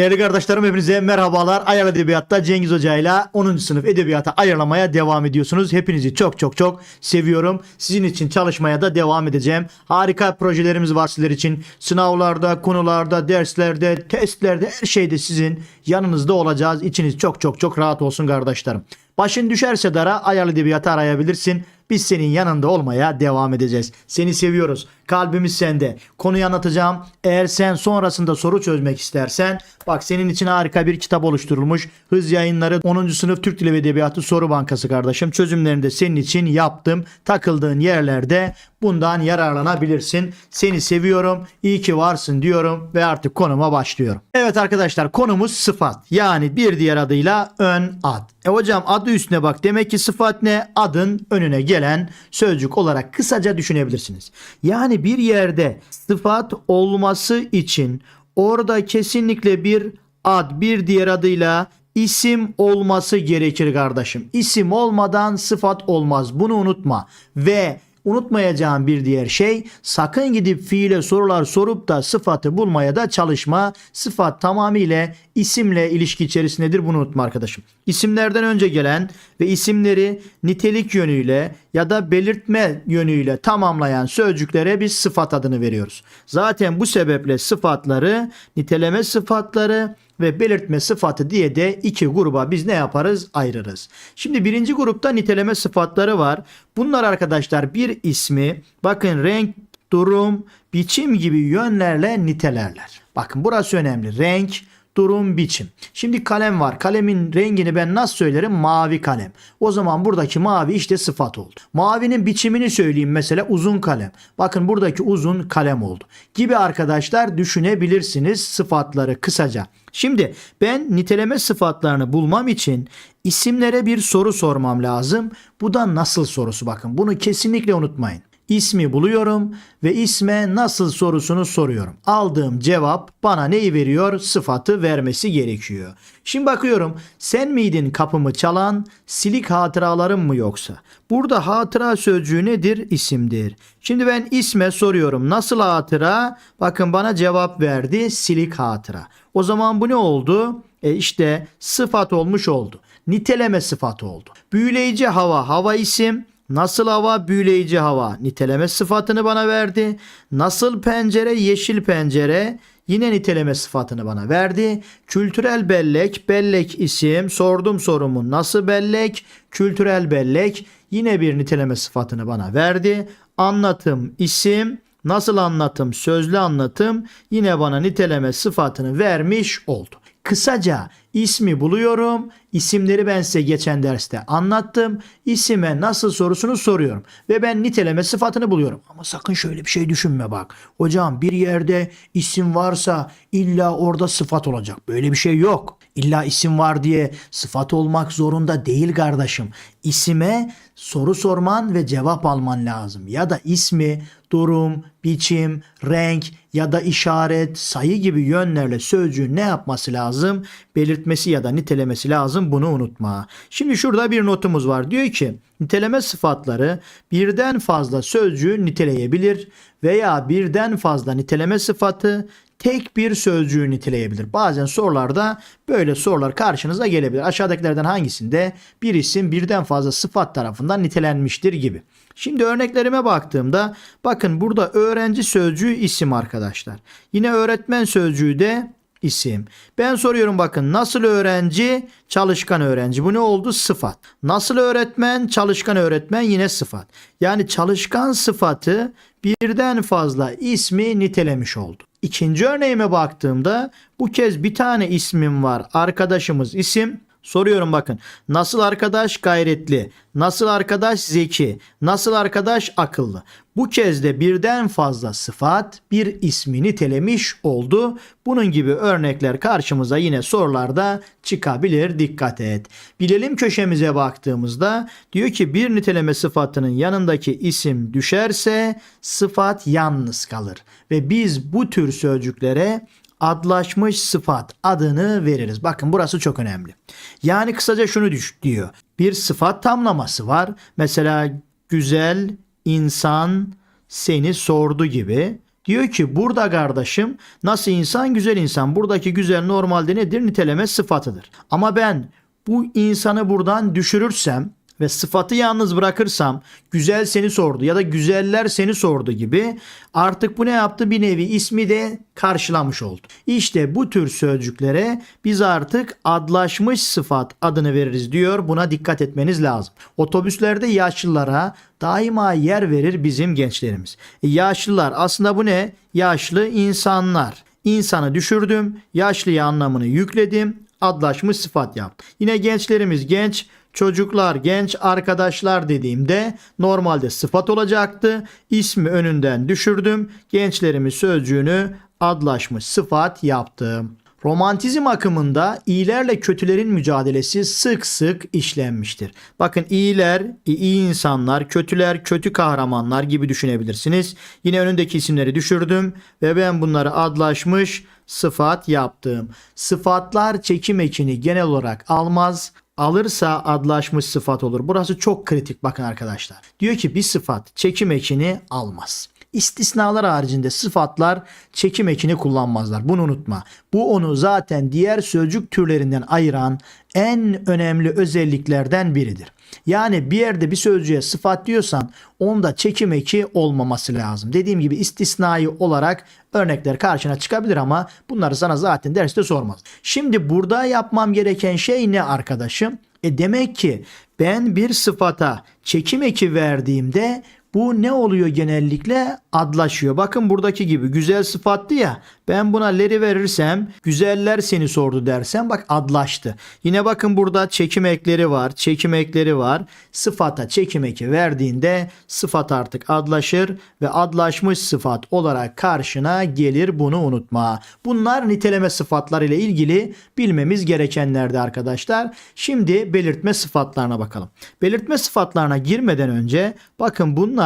Değerli kardeşlerim hepinize merhabalar. Ayar Edebiyat'ta Cengiz Hoca ile 10. sınıf edebiyata ayarlamaya devam ediyorsunuz. Hepinizi çok çok çok seviyorum. Sizin için çalışmaya da devam edeceğim. Harika projelerimiz var sizler için. Sınavlarda, konularda, derslerde, testlerde her şeyde sizin yanınızda olacağız. İçiniz çok çok çok rahat olsun kardeşlerim. Başın düşerse dara ayarlı edebiyatı arayabilirsin. Biz senin yanında olmaya devam edeceğiz. Seni seviyoruz. Kalbimiz sende. Konuyu anlatacağım. Eğer sen sonrasında soru çözmek istersen bak senin için harika bir kitap oluşturulmuş. Hız Yayınları 10. sınıf Türk Dili ve Edebiyatı Soru Bankası kardeşim. Çözümlerini de senin için yaptım. Takıldığın yerlerde bundan yararlanabilirsin. Seni seviyorum. İyi ki varsın diyorum ve artık konuma başlıyorum. Evet arkadaşlar konumuz sıfat. Yani bir diğer adıyla ön ad. E hocam adı üstüne bak. Demek ki sıfat ne? Adın önüne gelen sözcük olarak kısaca düşünebilirsiniz. Yani bir yerde sıfat olması için orada kesinlikle bir ad bir diğer adıyla isim olması gerekir kardeşim. İsim olmadan sıfat olmaz. Bunu unutma. Ve Unutmayacağım bir diğer şey sakın gidip fiile sorular sorup da sıfatı bulmaya da çalışma. Sıfat tamamıyla isimle ilişki içerisindedir bunu unutma arkadaşım. İsimlerden önce gelen ve isimleri nitelik yönüyle ya da belirtme yönüyle tamamlayan sözcüklere biz sıfat adını veriyoruz. Zaten bu sebeple sıfatları niteleme sıfatları ve belirtme sıfatı diye de iki gruba biz ne yaparız? Ayırırız. Şimdi birinci grupta niteleme sıfatları var. Bunlar arkadaşlar bir ismi bakın renk, durum, biçim gibi yönlerle nitelerler. Bakın burası önemli. Renk, durum, biçim. Şimdi kalem var. Kalemin rengini ben nasıl söylerim? Mavi kalem. O zaman buradaki mavi işte sıfat oldu. Mavinin biçimini söyleyeyim mesela uzun kalem. Bakın buradaki uzun kalem oldu. Gibi arkadaşlar düşünebilirsiniz sıfatları kısaca. Şimdi ben niteleme sıfatlarını bulmam için isimlere bir soru sormam lazım. Bu da nasıl sorusu bakın. Bunu kesinlikle unutmayın. İsmi buluyorum ve isme nasıl sorusunu soruyorum. Aldığım cevap bana neyi veriyor? Sıfatı vermesi gerekiyor. Şimdi bakıyorum sen miydin kapımı çalan silik hatıralarım mı yoksa? Burada hatıra sözcüğü nedir? İsimdir. Şimdi ben isme soruyorum nasıl hatıra? Bakın bana cevap verdi silik hatıra. O zaman bu ne oldu? E işte sıfat olmuş oldu. Niteleme sıfatı oldu. Büyüleyici hava hava isim. Nasıl hava? Büyüleyici hava. Niteleme sıfatını bana verdi. Nasıl pencere? Yeşil pencere. Yine niteleme sıfatını bana verdi. Kültürel bellek bellek isim. Sordum sorumu. Nasıl bellek? Kültürel bellek. Yine bir niteleme sıfatını bana verdi. Anlatım isim. Nasıl anlatım? Sözlü anlatım. Yine bana niteleme sıfatını vermiş oldu. Kısaca ismi buluyorum. İsimleri ben size geçen derste anlattım. İsime nasıl sorusunu soruyorum. Ve ben niteleme sıfatını buluyorum. Ama sakın şöyle bir şey düşünme bak. Hocam bir yerde isim varsa illa orada sıfat olacak. Böyle bir şey yok. İlla isim var diye sıfat olmak zorunda değil kardeşim. İsime soru sorman ve cevap alman lazım. Ya da ismi, durum, biçim, renk ya da işaret, sayı gibi yönlerle sözcüğün ne yapması lazım? Belirtmesi ya da nitelemesi lazım. Bunu unutma. Şimdi şurada bir notumuz var. Diyor ki niteleme sıfatları birden fazla sözcüğü niteleyebilir veya birden fazla niteleme sıfatı tek bir sözcüğü niteleyebilir. Bazen sorularda böyle sorular karşınıza gelebilir. Aşağıdakilerden hangisinde bir isim birden fazla sıfat tarafından nitelenmiştir gibi. Şimdi örneklerime baktığımda bakın burada öğrenci sözcüğü isim arkadaşlar. Yine öğretmen sözcüğü de isim. Ben soruyorum bakın nasıl öğrenci çalışkan öğrenci bu ne oldu sıfat. Nasıl öğretmen çalışkan öğretmen yine sıfat. Yani çalışkan sıfatı birden fazla ismi nitelemiş oldu. İkinci örneğime baktığımda bu kez bir tane ismim var. Arkadaşımız isim. Soruyorum bakın. Nasıl arkadaş gayretli? Nasıl arkadaş zeki? Nasıl arkadaş akıllı? Bu kez de birden fazla sıfat bir ismi nitelemiş oldu. Bunun gibi örnekler karşımıza yine sorularda çıkabilir. Dikkat et. Bilelim köşemize baktığımızda diyor ki bir niteleme sıfatının yanındaki isim düşerse sıfat yalnız kalır. Ve biz bu tür sözcüklere adlaşmış sıfat adını veririz. Bakın burası çok önemli. Yani kısaca şunu düş diyor. Bir sıfat tamlaması var. Mesela güzel, insan, seni sordu gibi. Diyor ki burada kardeşim nasıl insan güzel insan. Buradaki güzel normalde nedir? Niteleme sıfatıdır. Ama ben bu insanı buradan düşürürsem ve sıfatı yalnız bırakırsam güzel seni sordu ya da güzeller seni sordu gibi artık bu ne yaptı? Bir nevi ismi de karşılamış oldu. İşte bu tür sözcüklere biz artık adlaşmış sıfat adını veririz diyor. Buna dikkat etmeniz lazım. Otobüslerde yaşlılara daima yer verir bizim gençlerimiz. E, yaşlılar aslında bu ne? Yaşlı insanlar. İnsanı düşürdüm, yaşlıya anlamını yükledim, adlaşmış sıfat yaptım. Yine gençlerimiz genç, çocuklar, genç arkadaşlar dediğimde normalde sıfat olacaktı. İsmi önünden düşürdüm. Gençlerimiz sözcüğünü adlaşmış sıfat yaptım. Romantizm akımında iyilerle kötülerin mücadelesi sık sık işlenmiştir. Bakın iyiler, iyi insanlar, kötüler, kötü kahramanlar gibi düşünebilirsiniz. Yine önündeki isimleri düşürdüm ve ben bunları adlaşmış sıfat yaptım. Sıfatlar çekim ekini genel olarak almaz. Alırsa adlaşmış sıfat olur. Burası çok kritik bakın arkadaşlar. Diyor ki bir sıfat çekim ekini almaz. İstisnalar haricinde sıfatlar çekim ekini kullanmazlar. Bunu unutma. Bu onu zaten diğer sözcük türlerinden ayıran en önemli özelliklerden biridir. Yani bir yerde bir sözcüğe sıfat diyorsan onda çekim eki olmaması lazım. Dediğim gibi istisnai olarak örnekler karşına çıkabilir ama bunları sana zaten derste sormaz. Şimdi burada yapmam gereken şey ne arkadaşım? E demek ki ben bir sıfata çekim eki verdiğimde bu ne oluyor genellikle? Adlaşıyor. Bakın buradaki gibi güzel sıfattı ya. Ben buna leri verirsem güzeller seni sordu dersem bak adlaştı. Yine bakın burada çekim ekleri var. Çekim ekleri var. Sıfata çekim eki verdiğinde sıfat artık adlaşır ve adlaşmış sıfat olarak karşına gelir bunu unutma. Bunlar niteleme sıfatlar ile ilgili bilmemiz gerekenlerdi arkadaşlar. Şimdi belirtme sıfatlarına bakalım. Belirtme sıfatlarına girmeden önce bakın bunlar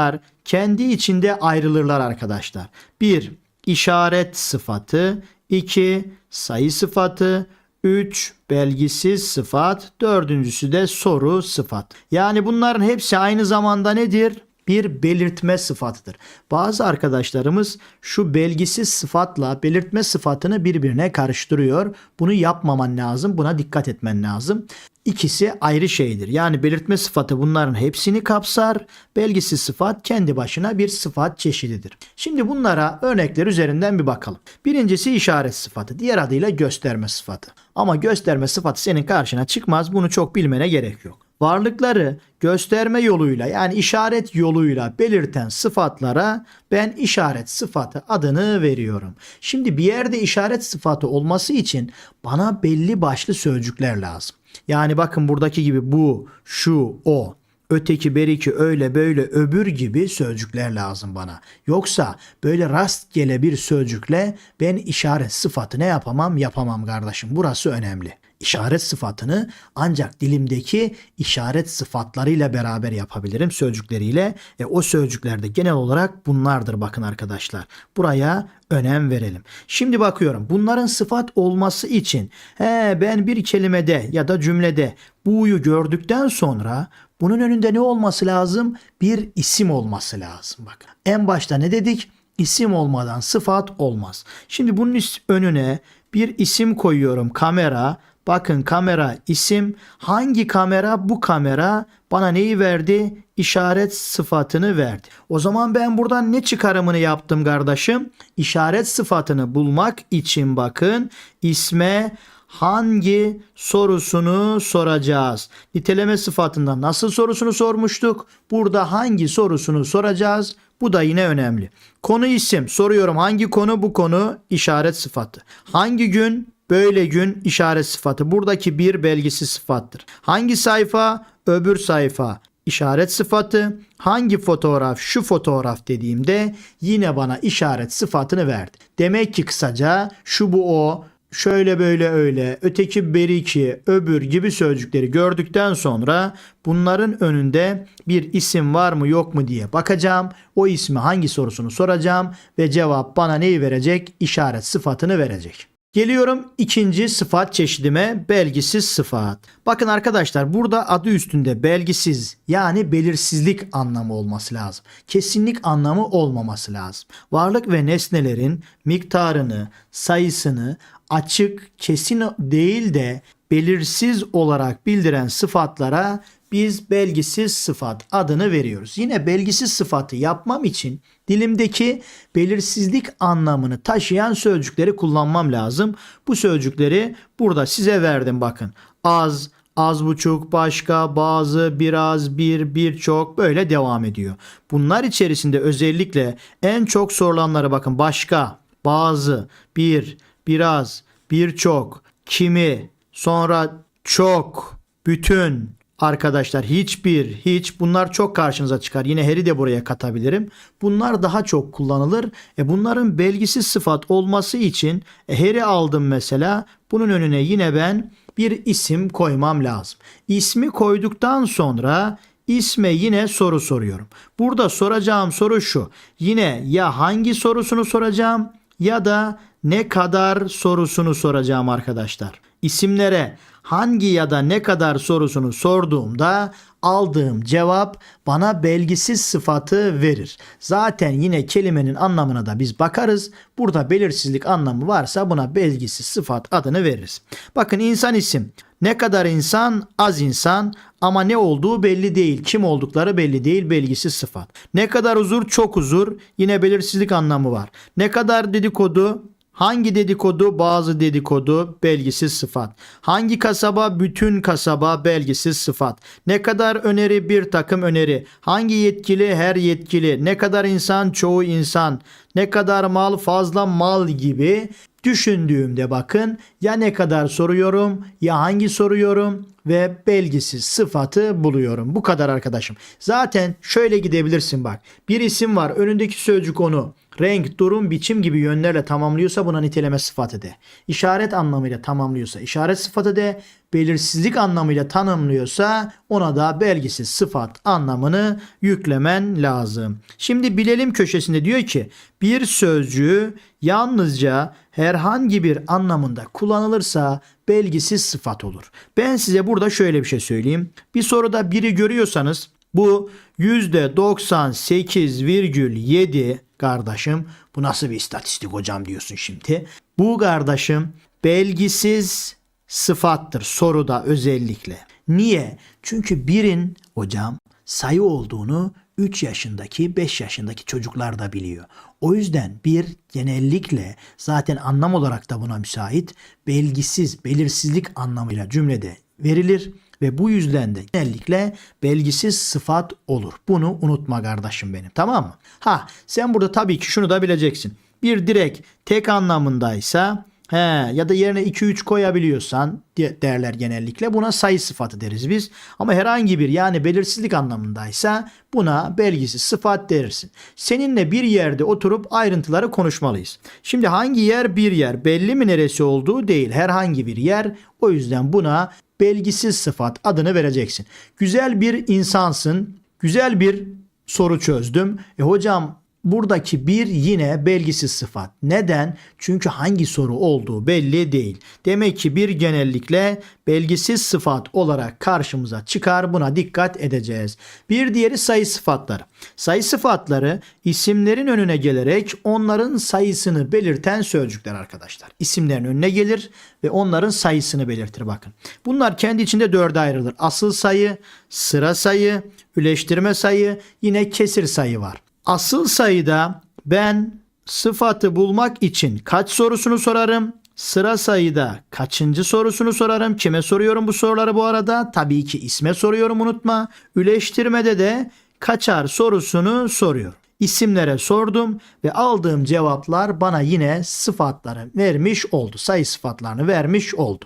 kendi içinde ayrılırlar arkadaşlar. 1 işaret sıfatı, 2 sayı sıfatı, 3 belgisiz sıfat, dördüncüsü de soru sıfat. Yani bunların hepsi aynı zamanda nedir? Bir belirtme sıfatıdır. Bazı arkadaşlarımız şu belgisiz sıfatla belirtme sıfatını birbirine karıştırıyor. Bunu yapmaman lazım. Buna dikkat etmen lazım. İkisi ayrı şeydir. Yani belirtme sıfatı bunların hepsini kapsar. Belgisiz sıfat kendi başına bir sıfat çeşididir. Şimdi bunlara örnekler üzerinden bir bakalım. Birincisi işaret sıfatı. Diğer adıyla gösterme sıfatı. Ama gösterme sıfatı senin karşına çıkmaz. Bunu çok bilmene gerek yok varlıkları gösterme yoluyla yani işaret yoluyla belirten sıfatlara ben işaret sıfatı adını veriyorum. Şimdi bir yerde işaret sıfatı olması için bana belli başlı sözcükler lazım. Yani bakın buradaki gibi bu, şu, o öteki beriki öyle böyle öbür gibi sözcükler lazım bana. Yoksa böyle rastgele bir sözcükle ben işaret sıfatı ne yapamam yapamam kardeşim. Burası önemli. İşaret sıfatını ancak dilimdeki işaret sıfatlarıyla beraber yapabilirim sözcükleriyle. E, o sözcüklerde genel olarak bunlardır bakın arkadaşlar. Buraya önem verelim. Şimdi bakıyorum bunların sıfat olması için he, ben bir kelimede ya da cümlede bu'yu gördükten sonra bunun önünde ne olması lazım? Bir isim olması lazım. Bakın en başta ne dedik? İsim olmadan sıfat olmaz. Şimdi bunun önüne bir isim koyuyorum kamera. Bakın kamera isim. Hangi kamera? Bu kamera bana neyi verdi? İşaret sıfatını verdi. O zaman ben buradan ne çıkarımını yaptım kardeşim? İşaret sıfatını bulmak için bakın isme hangi sorusunu soracağız? Niteleme sıfatında nasıl sorusunu sormuştuk? Burada hangi sorusunu soracağız? Bu da yine önemli. Konu isim soruyorum hangi konu bu konu işaret sıfatı. Hangi gün böyle gün işaret sıfatı. Buradaki bir belgisi sıfattır. Hangi sayfa öbür sayfa işaret sıfatı. Hangi fotoğraf şu fotoğraf dediğimde yine bana işaret sıfatını verdi. Demek ki kısaca şu bu o şöyle böyle öyle, öteki beriki, öbür gibi sözcükleri gördükten sonra bunların önünde bir isim var mı yok mu diye bakacağım. O ismi hangi sorusunu soracağım ve cevap bana neyi verecek? İşaret sıfatını verecek. Geliyorum ikinci sıfat çeşidime belgisiz sıfat. Bakın arkadaşlar burada adı üstünde belgisiz yani belirsizlik anlamı olması lazım. Kesinlik anlamı olmaması lazım. Varlık ve nesnelerin miktarını, sayısını açık, kesin değil de belirsiz olarak bildiren sıfatlara biz belgisiz sıfat adını veriyoruz. Yine belgisiz sıfatı yapmam için dilimdeki belirsizlik anlamını taşıyan sözcükleri kullanmam lazım. Bu sözcükleri burada size verdim bakın. Az, az buçuk, başka, bazı, biraz, bir, birçok böyle devam ediyor. Bunlar içerisinde özellikle en çok sorulanlara bakın. Başka, bazı, bir, biraz, birçok, kimi, sonra çok, bütün, arkadaşlar hiçbir, hiç bunlar çok karşınıza çıkar. Yine heri de buraya katabilirim. Bunlar daha çok kullanılır. E bunların belgisiz sıfat olması için e, heri aldım mesela. Bunun önüne yine ben bir isim koymam lazım. İsmi koyduktan sonra isme yine soru soruyorum. Burada soracağım soru şu. Yine ya hangi sorusunu soracağım ya da ne kadar sorusunu soracağım arkadaşlar. İsimlere hangi ya da ne kadar sorusunu sorduğumda aldığım cevap bana belgisiz sıfatı verir. Zaten yine kelimenin anlamına da biz bakarız. Burada belirsizlik anlamı varsa buna belgisiz sıfat adını veririz. Bakın insan isim. Ne kadar insan? Az insan ama ne olduğu belli değil. Kim oldukları belli değil. Belgisiz sıfat. Ne kadar huzur? Çok huzur. Yine belirsizlik anlamı var. Ne kadar dedikodu? Hangi dedikodu? Bazı dedikodu belgisiz sıfat. Hangi kasaba? Bütün kasaba belgisiz sıfat. Ne kadar öneri? Bir takım öneri. Hangi yetkili? Her yetkili. Ne kadar insan? Çoğu insan. Ne kadar mal? Fazla mal gibi düşündüğümde bakın ya ne kadar soruyorum ya hangi soruyorum ve belgisiz sıfatı buluyorum. Bu kadar arkadaşım. Zaten şöyle gidebilirsin bak. Bir isim var önündeki sözcük onu renk, durum, biçim gibi yönlerle tamamlıyorsa buna niteleme sıfatı de. İşaret anlamıyla tamamlıyorsa işaret sıfatı de. Belirsizlik anlamıyla tanımlıyorsa ona da belgisiz sıfat anlamını yüklemen lazım. Şimdi bilelim köşesinde diyor ki bir sözcüğü yalnızca herhangi bir anlamında kullanılırsa belgisiz sıfat olur. Ben size burada şöyle bir şey söyleyeyim. Bir soruda biri görüyorsanız bu %98,7 kardeşim bu nasıl bir istatistik hocam diyorsun şimdi. Bu kardeşim belgisiz sıfattır soruda özellikle. Niye? Çünkü birin hocam sayı olduğunu 3 yaşındaki 5 yaşındaki çocuklar da biliyor. O yüzden bir genellikle zaten anlam olarak da buna müsait belgisiz, belirsizlik anlamıyla cümlede verilir ve bu yüzden de genellikle belgisiz sıfat olur. Bunu unutma kardeşim benim tamam mı? Ha sen burada tabii ki şunu da bileceksin. Bir direkt tek anlamındaysa He, ya da yerine 2-3 koyabiliyorsan derler genellikle. Buna sayı sıfatı deriz biz. Ama herhangi bir yani belirsizlik anlamındaysa buna belgisiz sıfat dersin. Seninle bir yerde oturup ayrıntıları konuşmalıyız. Şimdi hangi yer bir yer belli mi neresi olduğu değil. Herhangi bir yer o yüzden buna belgisiz sıfat adını vereceksin. Güzel bir insansın. Güzel bir soru çözdüm. E hocam Buradaki bir yine belgisiz sıfat. Neden? Çünkü hangi soru olduğu belli değil. Demek ki bir genellikle belgisiz sıfat olarak karşımıza çıkar. Buna dikkat edeceğiz. Bir diğeri sayı sıfatları. Sayı sıfatları isimlerin önüne gelerek onların sayısını belirten sözcükler arkadaşlar. İsimlerin önüne gelir ve onların sayısını belirtir bakın. Bunlar kendi içinde dörde ayrılır. Asıl sayı, sıra sayı, üleştirme sayı, yine kesir sayı var. Asıl sayıda ben sıfatı bulmak için kaç sorusunu sorarım? Sıra sayıda kaçıncı sorusunu sorarım? Kime soruyorum bu soruları bu arada? Tabii ki isme soruyorum unutma. Üleştirmede de kaçar sorusunu soruyorum. İsimlere sordum ve aldığım cevaplar bana yine sıfatları vermiş oldu. Sayı sıfatlarını vermiş oldu.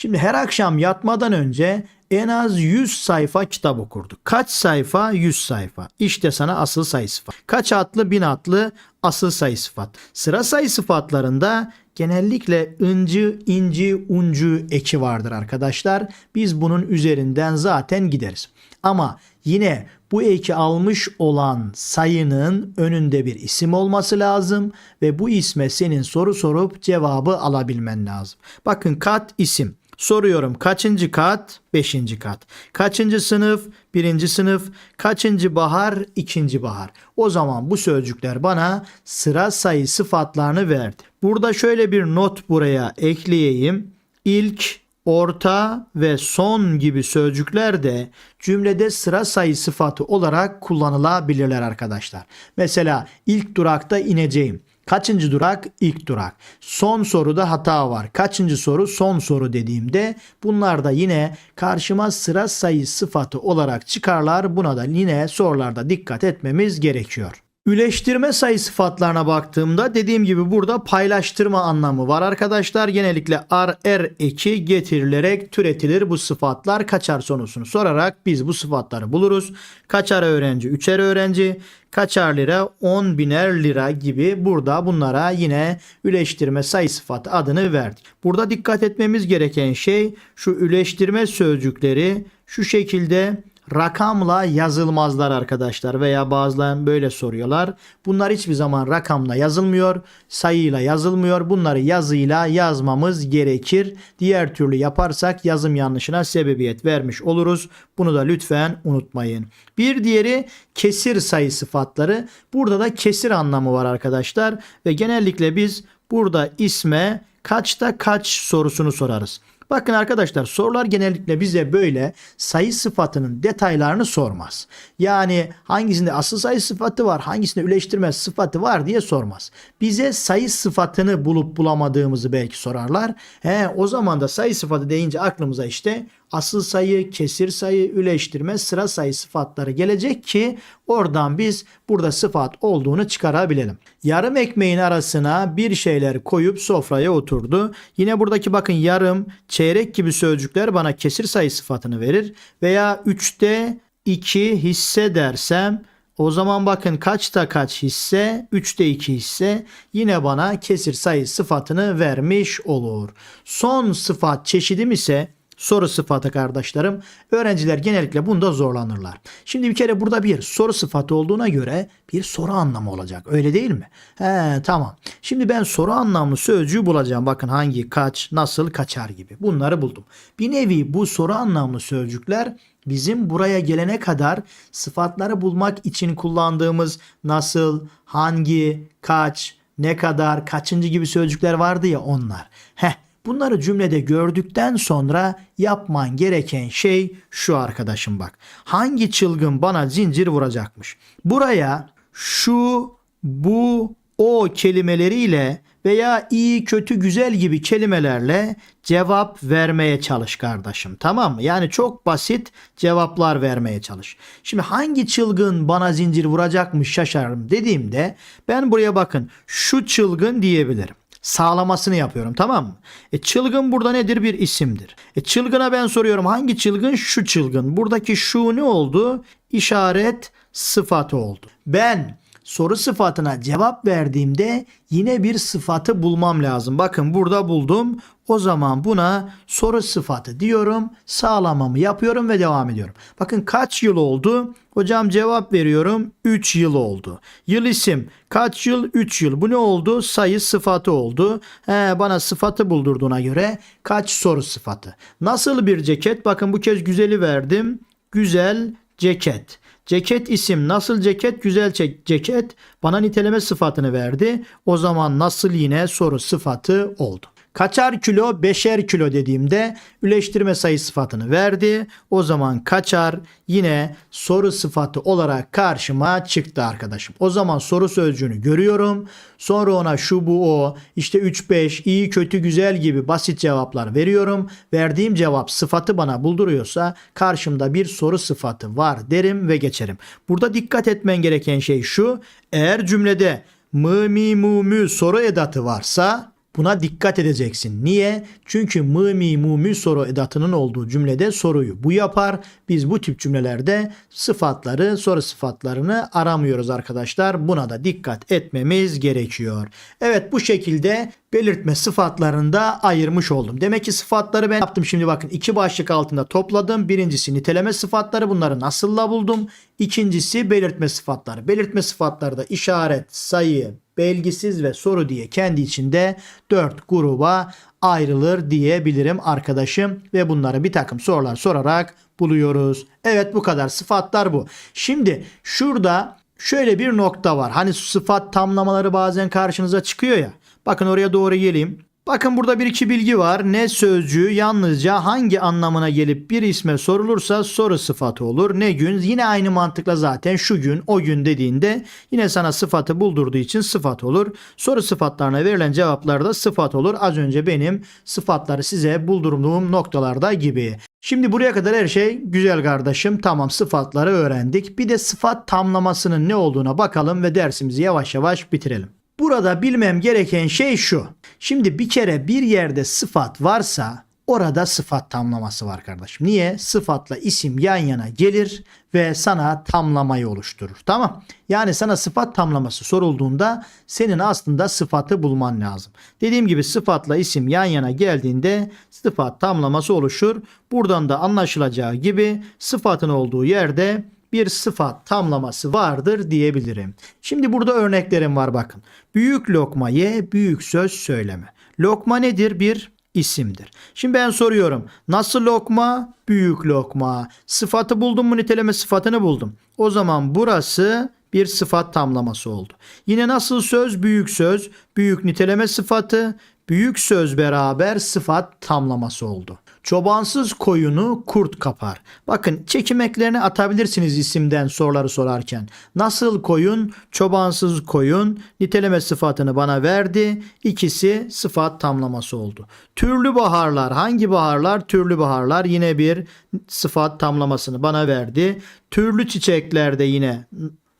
Şimdi her akşam yatmadan önce en az 100 sayfa kitap okurduk. Kaç sayfa? 100 sayfa. İşte sana asıl sayı sıfat. Kaç atlı? 1000 atlı asıl sayı sıfat. Sıra sayı sıfatlarında genellikle ıncı, inci, uncu eki vardır arkadaşlar. Biz bunun üzerinden zaten gideriz. Ama yine bu eki almış olan sayının önünde bir isim olması lazım ve bu isme senin soru sorup cevabı alabilmen lazım. Bakın kat isim. Soruyorum kaçıncı kat? Beşinci kat. Kaçıncı sınıf? Birinci sınıf. Kaçıncı bahar? İkinci bahar. O zaman bu sözcükler bana sıra sayı sıfatlarını verdi. Burada şöyle bir not buraya ekleyeyim. İlk, orta ve son gibi sözcükler de cümlede sıra sayı sıfatı olarak kullanılabilirler arkadaşlar. Mesela ilk durakta ineceğim. Kaçıncı durak? İlk durak. Son soruda hata var. Kaçıncı soru? Son soru dediğimde bunlar da yine karşıma sıra sayı sıfatı olarak çıkarlar. Buna da yine sorularda dikkat etmemiz gerekiyor. Üleştirme sayı sıfatlarına baktığımda dediğim gibi burada paylaştırma anlamı var arkadaşlar. Genellikle ar er eki getirilerek türetilir bu sıfatlar. Kaçar sorusunu sorarak biz bu sıfatları buluruz. Kaçar öğrenci, üçer öğrenci, kaçar lira, on biner lira gibi burada bunlara yine üleştirme sayı sıfatı adını verdik. Burada dikkat etmemiz gereken şey şu üleştirme sözcükleri şu şekilde rakamla yazılmazlar arkadaşlar veya bazıları böyle soruyorlar. Bunlar hiçbir zaman rakamla yazılmıyor, sayıyla yazılmıyor. Bunları yazıyla yazmamız gerekir. Diğer türlü yaparsak yazım yanlışına sebebiyet vermiş oluruz. Bunu da lütfen unutmayın. Bir diğeri kesir sayı sıfatları. Burada da kesir anlamı var arkadaşlar ve genellikle biz burada isme kaçta kaç sorusunu sorarız. Bakın arkadaşlar sorular genellikle bize böyle sayı sıfatının detaylarını sormaz. Yani hangisinde asıl sayı sıfatı var, hangisinde üleştirme sıfatı var diye sormaz. Bize sayı sıfatını bulup bulamadığımızı belki sorarlar. He, o zaman da sayı sıfatı deyince aklımıza işte asıl sayı, kesir sayı, üleştirme, sıra sayı sıfatları gelecek ki oradan biz burada sıfat olduğunu çıkarabilelim. Yarım ekmeğin arasına bir şeyler koyup sofraya oturdu. Yine buradaki bakın yarım, çeyrek gibi sözcükler bana kesir sayı sıfatını verir. Veya üçte iki hisse dersem o zaman bakın kaçta kaç hisse? 3'te 2 hisse yine bana kesir sayı sıfatını vermiş olur. Son sıfat çeşidim ise soru sıfatı kardeşlerim. Öğrenciler genellikle bunda zorlanırlar. Şimdi bir kere burada bir soru sıfatı olduğuna göre bir soru anlamı olacak. Öyle değil mi? He tamam. Şimdi ben soru anlamlı sözcüğü bulacağım. Bakın hangi, kaç, nasıl, kaçar gibi. Bunları buldum. Bir nevi bu soru anlamlı sözcükler bizim buraya gelene kadar sıfatları bulmak için kullandığımız nasıl, hangi, kaç, ne kadar, kaçıncı gibi sözcükler vardı ya onlar. Heh Bunları cümlede gördükten sonra yapman gereken şey şu arkadaşım bak. Hangi çılgın bana zincir vuracakmış? Buraya şu, bu, o kelimeleriyle veya iyi, kötü, güzel gibi kelimelerle cevap vermeye çalış kardeşim. Tamam mı? Yani çok basit cevaplar vermeye çalış. Şimdi hangi çılgın bana zincir vuracakmış şaşarım dediğimde ben buraya bakın şu çılgın diyebilirim sağlamasını yapıyorum tamam mı? E çılgın burada nedir? Bir isimdir. E çılgına ben soruyorum hangi çılgın? Şu çılgın. Buradaki şu ne oldu? İşaret sıfatı oldu. Ben soru sıfatına cevap verdiğimde yine bir sıfatı bulmam lazım. Bakın burada buldum. O zaman buna soru sıfatı diyorum. Sağlamamı yapıyorum ve devam ediyorum. Bakın kaç yıl oldu? Hocam cevap veriyorum. 3 yıl oldu. Yıl isim. Kaç yıl? 3 yıl. Bu ne oldu? Sayı sıfatı oldu. He, bana sıfatı buldurduğuna göre kaç soru sıfatı. Nasıl bir ceket? Bakın bu kez güzeli verdim. Güzel ceket. Ceket isim nasıl ceket güzel ceket bana niteleme sıfatını verdi. O zaman nasıl yine soru sıfatı oldu. Kaçar kilo, beşer kilo dediğimde üleştirme sayı sıfatını verdi. O zaman kaçar yine soru sıfatı olarak karşıma çıktı arkadaşım. O zaman soru sözcüğünü görüyorum. Sonra ona şu bu o işte 3 5 iyi kötü güzel gibi basit cevaplar veriyorum. Verdiğim cevap sıfatı bana bulduruyorsa karşımda bir soru sıfatı var derim ve geçerim. Burada dikkat etmen gereken şey şu. Eğer cümlede mı mi mu mü soru edatı varsa Buna dikkat edeceksin. Niye? Çünkü mı mi mu mü soru edatının olduğu cümlede soruyu bu yapar. Biz bu tip cümlelerde sıfatları, soru sıfatlarını aramıyoruz arkadaşlar. Buna da dikkat etmemiz gerekiyor. Evet bu şekilde belirtme sıfatlarında ayırmış oldum. Demek ki sıfatları ben yaptım şimdi bakın iki başlık altında topladım. Birincisi niteleme sıfatları bunları nasılla buldum. İkincisi belirtme sıfatları. Belirtme sıfatları da işaret, sayı, belgisiz ve soru diye kendi içinde dört gruba ayrılır diyebilirim arkadaşım. Ve bunları bir takım sorular sorarak buluyoruz. Evet bu kadar sıfatlar bu. Şimdi şurada şöyle bir nokta var. Hani sıfat tamlamaları bazen karşınıza çıkıyor ya. Bakın oraya doğru geleyim. Bakın burada bir iki bilgi var. Ne sözcüğü yalnızca hangi anlamına gelip bir isme sorulursa soru sıfatı olur. Ne gün yine aynı mantıkla zaten şu gün o gün dediğinde yine sana sıfatı buldurduğu için sıfat olur. Soru sıfatlarına verilen cevaplarda sıfat olur. Az önce benim sıfatları size buldurduğum noktalarda gibi. Şimdi buraya kadar her şey güzel kardeşim. Tamam sıfatları öğrendik. Bir de sıfat tamlamasının ne olduğuna bakalım ve dersimizi yavaş yavaş bitirelim. Burada bilmem gereken şey şu. Şimdi bir kere bir yerde sıfat varsa orada sıfat tamlaması var kardeşim. Niye? Sıfatla isim yan yana gelir ve sana tamlamayı oluşturur. Tamam. Yani sana sıfat tamlaması sorulduğunda senin aslında sıfatı bulman lazım. Dediğim gibi sıfatla isim yan yana geldiğinde sıfat tamlaması oluşur. Buradan da anlaşılacağı gibi sıfatın olduğu yerde bir sıfat tamlaması vardır diyebilirim. Şimdi burada örneklerim var bakın. Büyük lokma ye, büyük söz söyleme. Lokma nedir? Bir isimdir. Şimdi ben soruyorum. Nasıl lokma? Büyük lokma. Sıfatı buldum mu? Niteleme sıfatını buldum. O zaman burası bir sıfat tamlaması oldu. Yine nasıl söz? Büyük söz. Büyük niteleme sıfatı. Büyük söz beraber sıfat tamlaması oldu. Çobansız koyunu kurt kapar. Bakın çekimeklerini atabilirsiniz isimden soruları sorarken. Nasıl koyun? Çobansız koyun. Niteleme sıfatını bana verdi. İkisi sıfat tamlaması oldu. Türlü baharlar. Hangi baharlar? Türlü baharlar. Yine bir sıfat tamlamasını bana verdi. Türlü çiçeklerde yine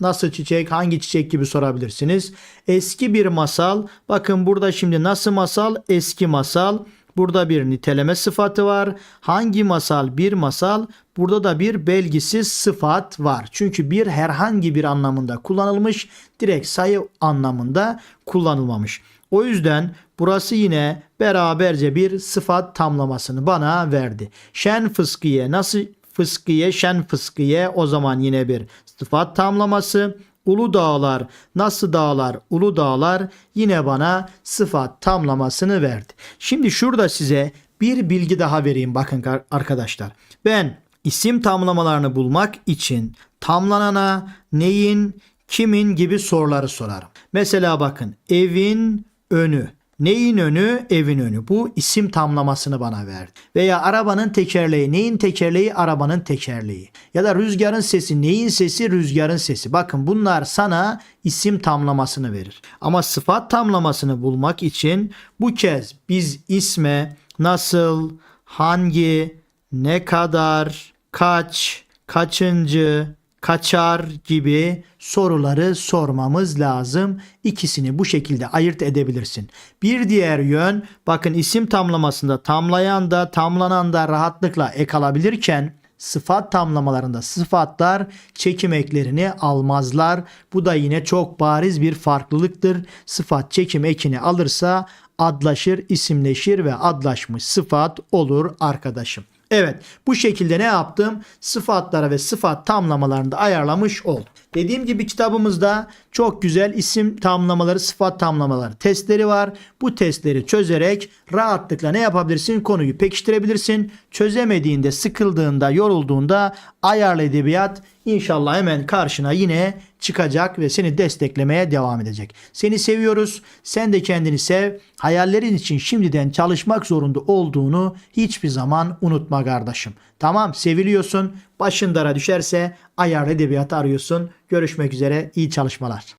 Nasıl çiçek, hangi çiçek gibi sorabilirsiniz. Eski bir masal. Bakın burada şimdi nasıl masal? Eski masal. Burada bir niteleme sıfatı var. Hangi masal? Bir masal. Burada da bir belgisiz sıfat var. Çünkü bir herhangi bir anlamında kullanılmış, direkt sayı anlamında kullanılmamış. O yüzden burası yine beraberce bir sıfat tamlamasını bana verdi. Şen fıskiye nasıl fıskiye, şen fıskiye o zaman yine bir sıfat tamlaması. Ulu dağlar, nasıl dağlar, ulu dağlar yine bana sıfat tamlamasını verdi. Şimdi şurada size bir bilgi daha vereyim bakın arkadaşlar. Ben isim tamlamalarını bulmak için tamlanana neyin, kimin gibi soruları sorarım. Mesela bakın evin önü. Neyin önü? Evin önü. Bu isim tamlamasını bana verdi. Veya arabanın tekerleği. Neyin tekerleği? Arabanın tekerleği. Ya da rüzgarın sesi. Neyin sesi? Rüzgarın sesi. Bakın bunlar sana isim tamlamasını verir. Ama sıfat tamlamasını bulmak için bu kez biz isme nasıl, hangi, ne kadar, kaç, kaçıncı, kaçar gibi soruları sormamız lazım. İkisini bu şekilde ayırt edebilirsin. Bir diğer yön bakın isim tamlamasında tamlayan da tamlanan da rahatlıkla ek alabilirken sıfat tamlamalarında sıfatlar çekim eklerini almazlar. Bu da yine çok bariz bir farklılıktır. Sıfat çekim ekini alırsa adlaşır, isimleşir ve adlaşmış sıfat olur arkadaşım. Evet bu şekilde ne yaptım? Sıfatlara ve sıfat tamlamalarını da ayarlamış oldum. Dediğim gibi kitabımızda çok güzel isim tamlamaları, sıfat tamlamaları testleri var. Bu testleri çözerek rahatlıkla ne yapabilirsin? Konuyu pekiştirebilirsin. Çözemediğinde, sıkıldığında, yorulduğunda ayarlı edebiyat inşallah hemen karşına yine çıkacak ve seni desteklemeye devam edecek. Seni seviyoruz. Sen de kendini sev. Hayallerin için şimdiden çalışmak zorunda olduğunu hiçbir zaman unutma kardeşim. Tamam seviliyorsun. Başın dara düşerse ayarlı edebiyatı arıyorsun. Görüşmek üzere. İyi çalışmalar.